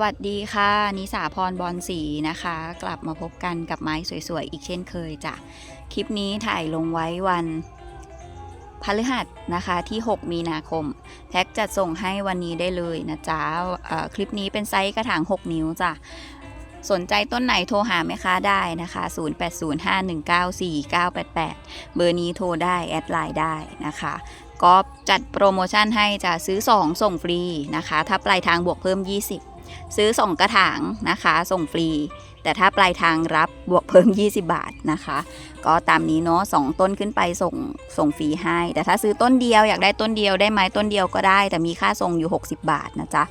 วัสดีค่ะ นิสาพรบอลสีนะคะ กลับมาพบกันกับไม้สวยๆ อีกเช่นเคยจ้ะ คลิปนี้ถ่ายลงไว้วันพฤหัสนะคะที่ 6 มีนาคมแพ็กจัดส่งให้วันนี้ได้เลยนะจ๊ะคลิปนี้เป็นไซส์กระถาง 6 นิ้วจ้ะ สนใจต้นไหนโทรหาแม่ค้าได้นะคะ 0805194988 เบอร์นี้โทรได้ แอดไลน์ได้นะคะก็จัดโปรโมชั่นให้จะซื้อ 2 ส่งฟรีนะคะ ถ้าปลายทางบวกเพิ่ม 20 ซื้อ2กระถางนะคะ ส่งฟรี แต่ถ้าปลายทางรับบวกเพิ่ม 20 บาทนะคะ ก็ตามนี้เนาะสองต้นขึ้นไปส่งส่งฟรีให้ แต่ถ้าซื้อต้นเดียวอยากได้ต้นเดียวได้ไหมต้นเดียวก็ได้ แต่มีค่าส่งอยู่ 60 บาทนะจ๊ะ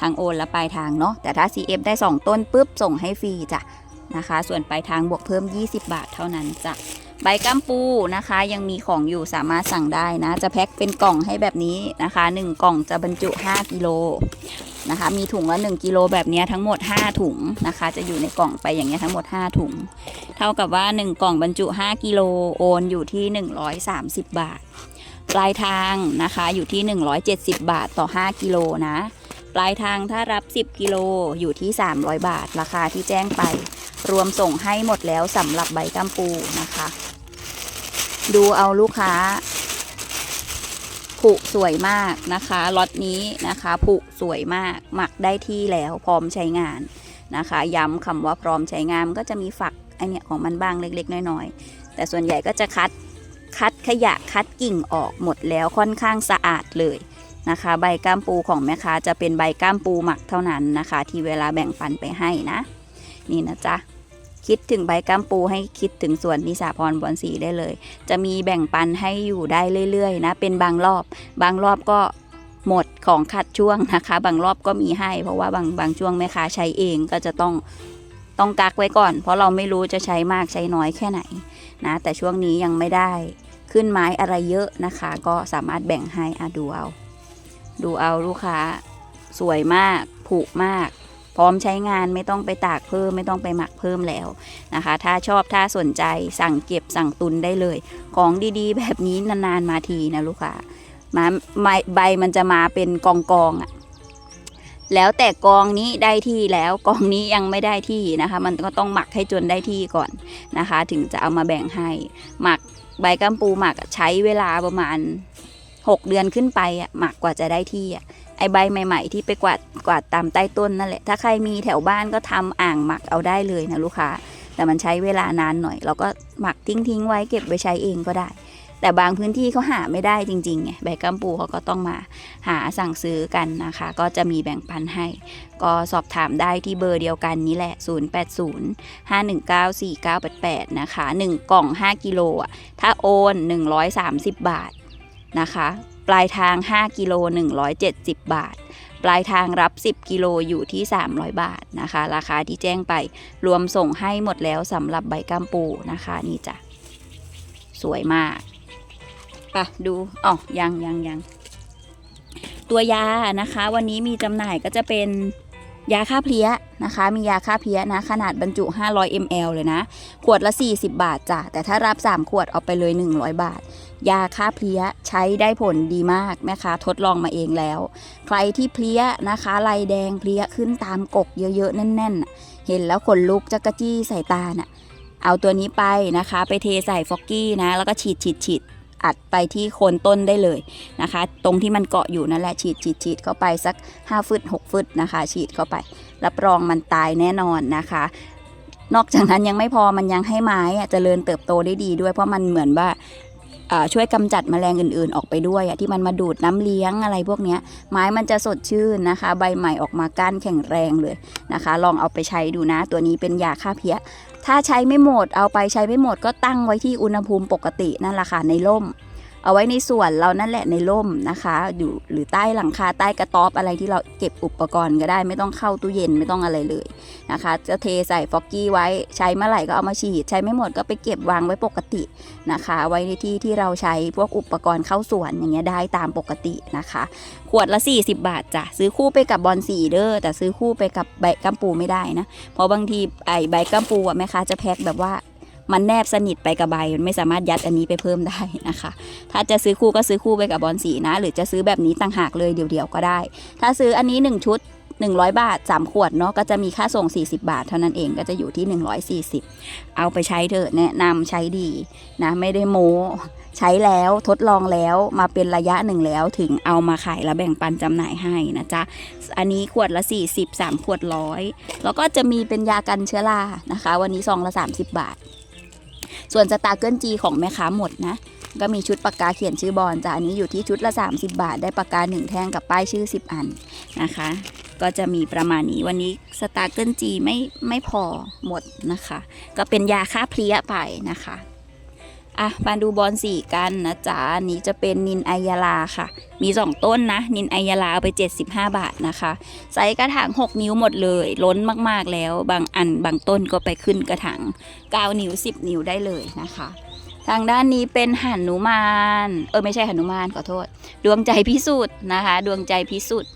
ทางโอนและปลายทางเนาะแต่ถ้า CF ได้ 2 ต้นปุ๊บส่งให้ฟรีจ้ะนะคะ ส่วนปลายทางบวกเพิ่ม 20 บาทเท่านั้นจ้ะ ใบกัมปูนะคะ ยังมีของอยู่สามารถสั่งได้นะ จะแพ็คเป็นกล่องให้แบบนี้นะคะ 1 กล่องจะบรรจุ 5กิโลนะคะ มีถุงละ1กิโลแบบนี้ทั้งหมด 5 ถุงนะคะ จะอยู่ในกล่องไปอย่างเงี้ทั้งหมด 5 ถุง เท่ากับว่า 1 กล่องบรรจุ 5กิโลโอนอยู่ที่ 130 บาท ปลายทางนะคะอยู่ที่ 170 บาทต่อ 5กิโลนะ ปลายทางถ้ารับ 10กิโลอยู่ที่ 300 บาท ราคาที่แจ้งไป รวมส่งให้หมดแล้วสำหรับใบกัมปูนะคะ ดูเอาลูกค้าผุสวยมากนะคะล็อตนี้นะคะผุสวยมากหมักได้ที่แล้วพร้อมใช้งานนะคะ ย้ำคำว่าพร้อมใช้งานก็จะมีฝักไอเนี่ยของมันบ้างเล็ก ๆ น้อยๆ แต่ส่วนใหญ่ก็จะคัดคัดขยะคัดกิ่งออกหมดแล้วค่อนข้างสะอาดเลยนะคะ ใบก้ามปูของแม่ค้าจะเป็นใบก้ามปูหมักเท่านั้นนะคะ ที่เวลาแบ่งปันไปให้นะ นี่นะจ๊ะ คิดถึงใบกัมปูให้คิดถึงสวนนิสาพรบอนสีได้เลย จะมีแบ่งปันให้อยู่ได้เรื่อยๆนะ เป็นบางรอบ บางรอบก็หมดของขัดช่วงนะคะ บางรอบก็มีให้ เพราะว่าบางบางช่วงแม่ค้าใช้เองก็จะต้องต้องกักไว้ก่อน เพราะเราไม่รู้จะใช้มากใช้น้อยแค่ไหนนะ แต่ช่วงนี้ยังไม่ได้ขึ้นไม้อะไรเยอะนะคะ ก็สามารถแบ่งให้อะดูเอา ดูเอาลูกค้า สวยมากผุมาก พร้อมใช้งานไม่ต้องไปตากเพิ่มไม่ต้องไปหมักเพิ่มแล้วนะคะ ถ้าชอบถ้าสนใจสั่งเก็บสั่งตุนได้เลย ของดีๆ แบบนี้นานๆมาทีนะลูกค้ามาใบมันจะมาเป็นกองกองอะแล้วแต่กองนี้ได้ที่แล้วกองนี้ยังไม่ได้ที่นะคะ มันก็ต้องหมักให้จนได้ที่ก่อนนะคะ ถึงจะเอามาแบ่งให้ หมักใบกัมปูหมักใช้เวลาประมาณ 6 เดือนขึ้นไปอะหมักกว่าจะได้ที่อะ ไอใบใหม่ ๆ ที่ไปกวาดกวาดตามใต้ต้นนั่นแหละ ถ้าใครมีแถวบ้านก็ทำอ่างหมักเอาได้เลยนะลูกค้า แต่มันใช้เวลานานหน่อย เราก็หมักทิ้งทิ้งๆไว้เก็บไว้ใช้เองก็ได้ แต่บางพื้นที่เขาหาไม่ได้จริงๆไงใบกัมปูเขาก็ต้องมาหาสั่งซื้อกันนะคะ ก็จะมีแบ่งปันให้ ก็สอบถามได้ที่เบอร์เดียวกันนี้แหละ 080 519 4988 นะคะ 1 กล่อง 5 กิโลอะถ้าโอน 130 บาทนะคะ ปลายทาง 5 กิโล 170 บาท ปลายทางรับ 10 กิโลอยู่ที่ 300 บาทนะคะ ราคาที่แจ้งไปรวมส่งให้หมดแล้วสำหรับใบกัมปูนะคะนี่จ้ะ สวยมากปะดูอ๋อยังยังยังตัวยานะคะ วันนี้มีจำหน่ายก็จะเป็น ยาฆ่าเพลี้ยนะคะ มียาฆ่าเพลี้ยนะ ขนาดบรรจุ 500 ml เลยนะ ขวดละ 40 บาทจ้ะ แต่ถ้ารับ 3 ขวดเอาไปเลย 100 บาท ยาฆ่าเพลี้ยใช้ได้ผลดีมากนะคะ ทดลองมาเองแล้ว ใครที่เพลี้ยนะคะลายแดงเพลี้ยขึ้นตามกกเยอะๆ แน่นๆ เห็นแล้วขนลุกจักกะจี้ใส่ตาน่ะ เอาตัวนี้ไปนะคะ ไปเทใส่ฟอกกี้นะ แล้วก็ฉีดฉีดฉีด อัดไปที่โคนต้นได้เลยนะคะ ตรงที่มันเกาะอยู่นั่นแหละฉีดฉีดฉีดเข้าไปสัก 5ฟุต6ฟุตนะคะ ฉีดเข้าไป รับรองมันตายแน่นอนนะคะ นอกจากนั้นยังไม่พอมันยังให้ไม้อะเจริญเติบโตได้ดีด้วยเพราะมันเหมือนว่าช่วยกำจัดแมลงอื่นๆ ออกไปด้วยที่มันมาดูดน้ำเลี้ยงอะไรพวกนี้ไม้มันจะสดชื่นนะคะ ใบใหม่ออกมาก้านแข็งแรงเลยนะคะ ลองเอาไปใช้ดูนะ ตัวนี้เป็นยาฆ่าเพี้ย ถ้าใช้ไม่หมดเอาไปใช้ไม่หมดก็ตั้งไว้ที่อุณหภูมิปกตินั่นแหละค่ะในร่ม เอาไว้ในส่วนเรานั่นแหละในร่มนะคะ อยู่หรือใต้หลังคาใต้กระต๊อบอะไรที่เราเก็บอุปกรณ์ก็ได้ ไม่ต้องเข้าตู้เย็นไม่ต้องอะไรเลยนะคะ จะเทใส่ฟอกกี้ไว้ใช้เมื่อไหร่ก็เอามาฉีด ใช้ไม่หมดก็ไปเก็บวางไว้ปกตินะคะ ไว้ในที่ที่เราใช้พวกอุปกรณ์เข้าสวนอย่างเงี้ยได้ตามปกตินะคะ ขวดละ 40 บาทจ้ะซื้อคู่ไปกับบอลสีเด้อแต่ซื้อคู่ไปกับใบกัมปูไม่ได้นะเพราะบางทีไอใบกัมปูอะแม่ค้าจะแพ็คแบบว่า มันแนบสนิทไปกับใบ มันไม่สามารถยัดอันนี้ไปเพิ่มได้นะคะ ถ้าจะซื้อคู่ก็ซื้อคู่ไปกับบอลสีนะ หรือจะซื้อแบบนี้ต่างหากเลยเดี่ยวๆก็ได้ ถ้าซื้ออันนี้ 1 ชุด 100 บาท 3 ขวดเนาะก็จะมีค่าส่ง 40 บาท เท่านั้นเองก็จะอยู่ที่ 140 เอาไปใช้เถอะแนะนำใช้ดีนะไม่ได้โม้ใช้แล้วทดลองแล้วมาเป็นระยะหนึ่งแล้วถึงเอามาขายและแบ่งปันจำหน่ายให้นะจ๊ะ อันนี้ขวดละ 40 3 ขวดร้อยแล้วก็จะมีเป็นยากันเชื้อรานะคะ วันนี้ซองละ 30 บาท ส่วนสตาร์เกิลจีของแม่ค้าหมดนะ ก็มีชุดปากกาเขียนชื่อบอลจ้ะอันนี้อยู่ที่ชุดละ 30 บาท ได้ปากกา 1 แท่งกับป้ายชื่อ 10 อันนะคะ ก็จะมีประมาณนี้วันนี้สตาร์เกิลจีไม่ไม่พอหมดนะคะ ก็เป็นยาฆ่าเพลี้ยไปนะคะ อะมาดูบอลสีกันนะจ๊ะอันนี้จะเป็นนินไอยาลาค่ะ มี 2 ต้นนะ นินไอยาลาเอาไป 75 บาทนะคะไซส์กระถาง 6 นิ้วหมดเลย ล้นมากๆแล้ว บางอันบางต้นก็ไปขึ้นกระถาง9นิ้ว 10 นิ้วได้เลยนะคะ ทางด้านนี้เป็นหันุมาน เออไม่ใช่หันุมานขอโทษ ดวงใจพิสุทธิ์นะคะ ดวงใจพิสุทธิ์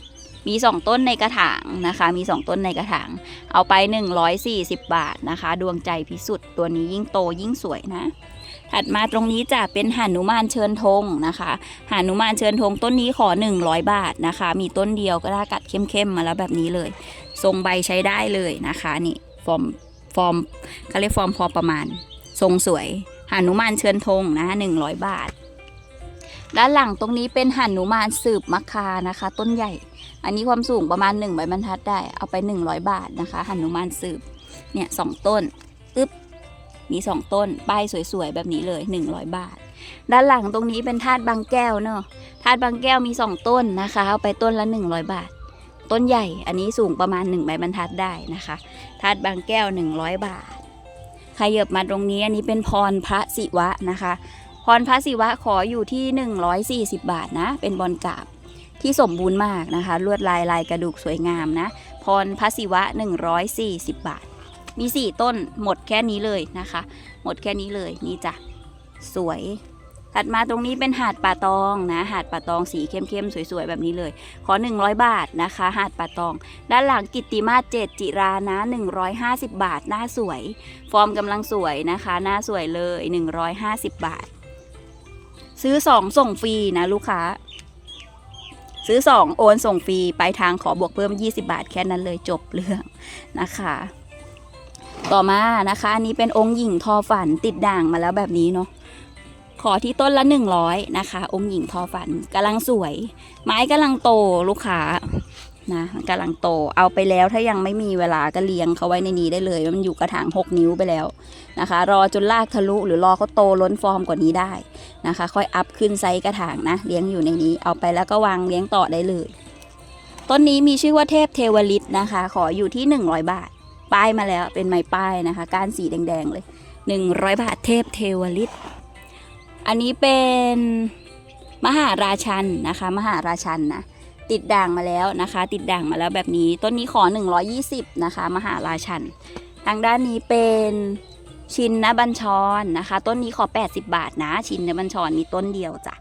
มี 2 ต้นในกระถางนะคะ มี 2 ต้นในกระถาง เอาไป 140 บาทนะคะ ดวงใจพิสุทธิ์ตัวนี้ยิ่งโตยิ่งสวยนะ ถัดมาตรงนี้จะเป็นหานุมานเชิญธงนะคะหานุมานเชิญธงต้นนี้ขอ 100 บาทนะคะ มีต้นเดียวก็ได้กัดเข้มๆมาแล้วแบบนี้เลย ทรงใบใช้ได้เลยนะคะนี่ฟอร์มฟอร์มเขาเรียกฟอร์มพอประมาณ ทรงสวยหานุมานเชิญธงนะ100บาท ด้านหลังตรงนี้เป็นหนุมานสืบมะคานะคะ ต้นใหญ่ อันนี้ความสูงประมาณ1ใบบรรทัดได้ เอาไป100บาทนะคะหนุมานสืบเนี่ยสองต้นอึ๊บ มีสองต้น ป้ายสวยๆ แบบนี้เลย 100 บาท ด้านหลังตรงนี้เป็นธาตุบางแก้วเนอะธาตุบางแก้วมี 2 ต้นนะคะ เอาไปต้นละ 100 บาท ต้นใหญ่ อันนี้สูงประมาณ1ใบบรรทัดได้นะคะ ธาตุบางแก้ว 100 บาท ขยับมาตรงนี้ อันนี้เป็นพรพระศิวะนะคะ พรพระศิวะขออยู่ที่ 140 บาทนะ เป็นบอลกาบที่สมบูรณ์มากนะคะ ลวดลายลายกระดูกสวยงามนะ พรพระศิวะ 140 บาท มี 4 ต้นหมดแค่นี้เลยนะคะ หมดแค่นี้เลยนี่จ้ะสวยถัดมาตรงนี้เป็นหาดป่าตองนะหาดป่าตองสีเข้มๆสวยๆแบบนี้เลย ขอ 100 บาทนะคะ หาดป่าตอง ด้านหลังกิตติมาศเจดจิรานะ 150 บาท หน้าสวย ฟอร์มกำลังสวยนะคะ หน้าสวยเลย 150 บาท ซื้อ 2 ส่งฟรีนะลูกค้า ซื้อ 2 โอนส่งฟรีปลายทางขอบวกเพิ่ม 20 บาทแค่นั้นเลยจบเรื่องนะคะ ต่อมานะคะอันนี้เป็นองค์หญิงทอฝันติดด่างมาแล้วแบบนี้เนาะขอที่ต้นละ100นะคะ องค์หญิงทอฝันกำลังสวย ไม้กำลังโตลูกค้านะมันกำลังโตเอาไปแล้วถ้ายังไม่มีเวลาก็เลี้ยงเขาไว้ในนี้ได้เลย มันอยู่กระถาง6นิ้วไปแล้วนะคะ รอจนลากทะลุหรือรอเขาโตล้นฟอร์มกว่านี้ได้นะคะ ค่อยอัพขึ้นไซส์กระถางนะ เลี้ยงอยู่ในนี้ เอาไปแล้วก็วางเลี้ยงต่อได้เลย ต้นนี้มีชื่อว่าเทพเทวลิตนะคะ ขออยู่ที่ 100 บาท ป้ายมาแล้วเป็นไม้ป้ายนะคะ ก้านสีแดงๆเลย 100 บาทเทพเทวลิต อันนี้เป็นมหาราชันนะคะ มหาราชันนะติดด่างมาแล้วนะคะ ติดด่างมาแล้วแบบนี้ต้นนี้ขอ 120 นะคะ มหาราชัน ทางด้านนี้เป็นชินนะบัญชรนะคะ ต้นนี้ขอ 80 บาทนะ ชินนะบัญชรมีต้นเดียวจ้ะ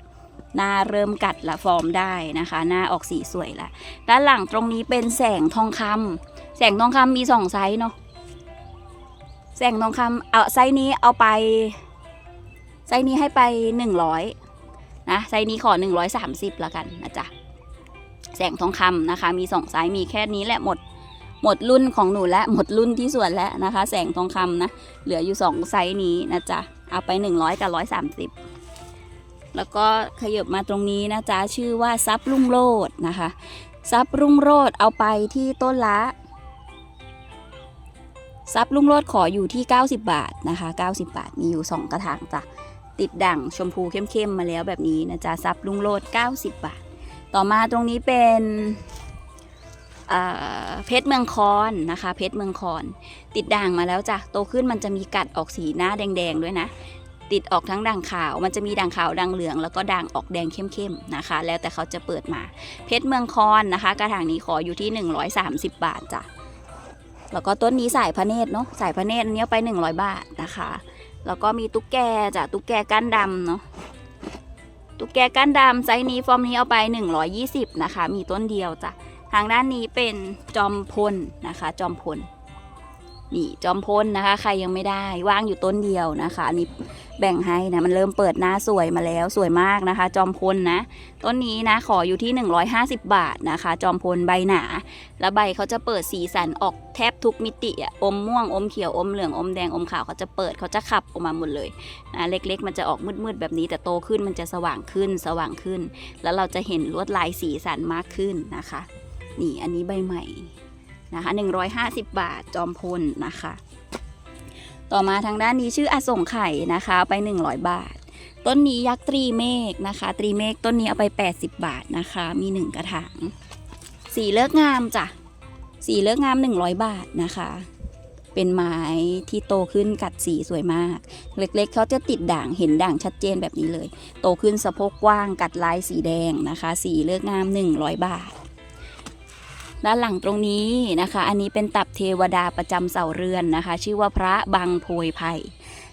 หน้าเริ่มกัดละฟอร์มได้นะคะ หน้าออกสีสวยละด้านหลังตรงนี้เป็นแสงทองคำ แสงทองคำมีสองไซส์เนาะแสงทองคำเอาไซส์นี้เอาไป ไซส์นี้ให้ไปหนึ่งร้อยนะไซส์นี้ขอหนึ่งร้อยสามสิบละกันนะจ๊ะแสงทองคำนะคะ มีสองไซส์มีแค่นี้แหละหมดหมดรุ่นของหนูและหมดรุ่นที่ส่วนแล้วนะคะ แสงทองคำนะ เหลืออยู่สองไซส์นี้นะจ๊ะเอาไปหนึ่งร้อยกับร้อยสามสิบแล้วก็ขยบมาตรงนี้นะจ๊ะชื่อว่าซับรุ่งโรดนะคะซับรุ่งโรดเอาไปที่ต้นละ ซับรุ่งโรดขออยู่ที่ 90 บาทนะคะ 90 บาทมีอยู่ 2 กระถางจ้ะติดด่างชมพูเข้มๆมาแล้วแบบนี้นะจ๊ะซับรุ่งโรด90 บาท ต่อมาตรงนี้เป็นเอ่อเพชรเมืองคอนนะคะ เพชรเมืองคอน ติดด่างมาแล้วจ้ะโตขึ้นมันจะมีกัดออกสีหน้าแดงๆด้วยนะ ติดออกทั้งด่างขาวมันจะมีด่างขาวด่างเหลือง แล้วก็ด่างออกแดงเข้มๆนะคะ แล้วแต่เขาจะเปิดมาเพชรเมืองคอนนะคะ กระถางนี้ขออยู่ที่ 130 บาทจ้ะ แล้วก็ต้นนี้สายพระเนตรเนาะสายพระเนตรอันนี้ไป 100 บาทนะคะ แล้วก็มีตุ๊กแกจ้ะตุ๊กแกก้านดำเนาะตุ๊กแกก้านดำไซส์นี้ฟอร์มนี้เอาไป 120 นะคะ มีต้นเดียวจ้ะทางด้านนี้เป็นจอมพลนะคะ จอมพล นี่จอมพลนะคะ ใครยังไม่ได้ว่างอยู่ต้นเดียวนะคะอันนี้แบ่งให้นะมันเริ่มเปิดหน้าสวยมาแล้วสวยมากนะคะ จอมพลนะ ต้นนี้นะขออยู่ที่ 150 บาทนะคะ จอมพลใบหนา แล้วใบเขาจะเปิดสีสันออกแทบทุกมิติอะอมม่วงอมเขียวอมเหลืองอมแดงอมขาวเขาจะเปิดเขาจะขับออกมาหมดเลยนะเล็กๆ มันจะออกมืดๆแบบนี้ แต่โตขึ้นมันจะสว่างขึ้นสว่างขึ้น แล้วเราจะเห็นลวดลายสีสันมากขึ้นนะคะ นี่อันนี้ใบใหม่ นะคะ150 บาทจอมพลนะคะ ต่อมาทางด้านนี้ชื่ออสงไข่นะคะไป 100 บาท ต้นนี้ยักษ์ตรีเมฆนะคะ ตรีเมฆต้นนี้เอาไป 80 บาทนะคะ มี 1 กระถางสีเลิกงามจ้ะสีเลิกงาม 100 บาทนะคะ เป็นไม้ที่โตขึ้นกัดสีสวยมาก เล็กๆ เขาจะติดด่างเห็นด่างชัดเจนแบบนี้เลย โตขึ้นสะโพกกว้างกัดลายสีแดงนะคะ สีเลิกงาม 100 บาท ด้านหลังตรงนี้นะคะ อันนี้เป็นตับเทวดาประจำเสาเรือนนะคะ ชื่อว่าพระบางโพยไผ่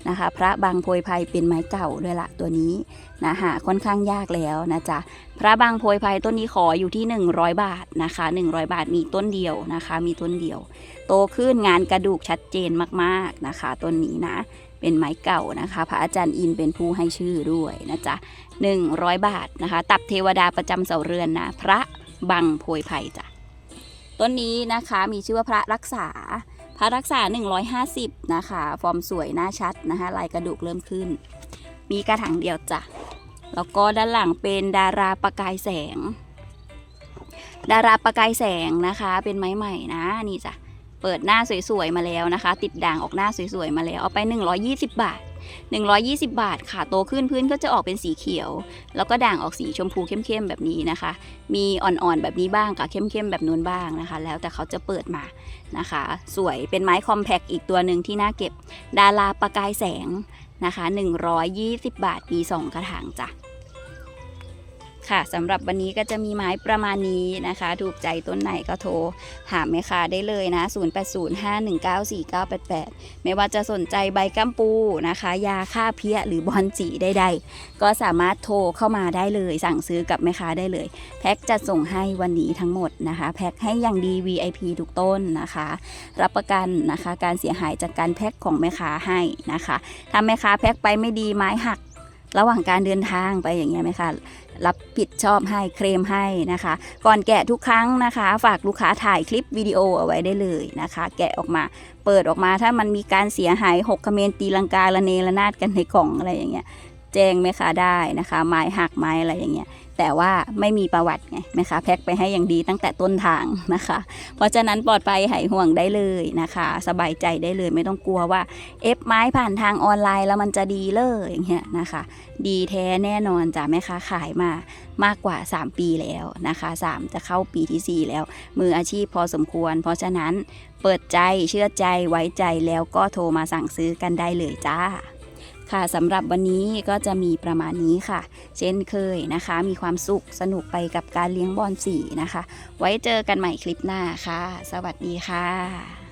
นะคะ พระบางโพยไผ่เป็นไม้เก่าด้วยละตัวนี้นะหาค่อนข้างยากแล้วนะจ๊ะพระบางโพยไผ่ต้นนี้ขออยู่ที่ 100 บาทนะคะ 100 บาทมีต้นเดียวนะคะ มีต้นเดียว โตขึ้นงานกระดูกชัดเจนมากๆนะคะต้นนี้นะเป็นไม้เก่านะคะ พระอาจารย์อินเป็นผู้ให้ชื่อด้วยนะจ๊ะ100 บาทนะคะ ตับเทวดาประจำเสาเรือนนะ พระบังโพยไผ่จ้ะ ต้นนี้นะคะมีชื่อว่าพระรักษา พระรักษา 150 นะคะ ฟอร์มสวยหน้าชัดนะคะลายกระดูกเริ่มขึ้น มีกระถางเดียวจ้ะ แล้วก็ด้านหลังเป็นดาราประกายแสง ดาราประกายแสงนะคะ เป็นไม้ใหม่นะนี่จ้ะ เปิดหน้าสวยๆมาแล้วนะคะ ติดด่างออกหน้าสวยๆมาแล้ว เอาไป 120 บาท 120 บาทค่ะ โตขึ้นพื้นก็จะออกเป็นสีเขียว แล้วก็ด่างออกสีชมพูเข้มๆแบบนี้นะคะ มีอ่อนๆแบบนี้บ้างกับเข้มๆแบบนู้นบ้างนะคะ แล้วแต่เขาจะเปิดมานะคะ สวยเป็นไม้คอมแพคอีกตัวหนึ่งที่น่าเก็บ ดาราประกายแสงนะคะ 120 บาทมี 2 กระถางจ้ะ ค่ะสำหรับวันนี้ก็จะมีไม้ประมาณนี้นะคะ ถูกใจต้นไหนก็โทรหาแม่ค้าได้เลยนะ 0805194988 ไม่ว่าจะสนใจใบกัมปูนะคะ ยาฆ่าเพี้ยหรือบอลจีใดๆ ก็สามารถโทรเข้ามาได้เลย สั่งซื้อกับแม่ค้าได้เลย แพ็คจะส่งให้วันนี้ทั้งหมดนะคะ แพ็คให้อย่างดี VIP ทุกต้นนะคะ รับประกันนะคะ การเสียหายจากการแพ็คของแม่ค้าให้นะคะถ้าแม่ค้าแพ็คไปไม่ดีไม้หัก ระหว่างการเดินทางไปอย่างเงี้ยไหมคะรับผิดชอบให้เคลมให้นะคะ ก่อนแกะทุกครั้งนะคะ ฝากลูกค้าถ่ายคลิปวิดีโอเอาไว้ได้เลยนะคะ แกะออกมาเปิดออกมาถ้ามันมีการเสียหายหกเมนตีลังกาละเนระนาดกันในกล่องอะไรอย่างเงี้ยแจ้งแม่ค้าได้นะคะ ไม้หักไม้อะไรอย่างเงี้ย แต่ว่าไม่มีประวัติไงแม่ค้าแพ็คไปให้อย่างดีตั้งแต่ต้นทางนะคะ เพราะฉะนั้นปลอดภัยหายห่วงได้เลยนะคะ สบายใจได้เลยไม่ต้องกลัวว่าเอฟไม้ผ่านทางออนไลน์แล้วมันจะดีเลยอย่างเงี้ยนะคะ ดีแท้แน่นอนจ้ะแม่ค้าขายมามากกว่า 3 ปีแล้วนะคะ 3 จะเข้าปีทีสี่4 แล้ว มืออาชีพพอสมควร เพราะฉะนั้นเปิดใจเชื่อใจไว้ใจแล้วก็โทรมาสั่งซื้อกันได้เลยจ้า ค่ะสำหรับวันนี้ก็จะมีประมาณนี้ค่ะ เช่นเคยนะคะ มีความสุขสนุกไปกับการเลี้ยงบอลสีนะคะ ไว้เจอกันใหม่คลิปหน้าค่ะ สวัสดีค่ะ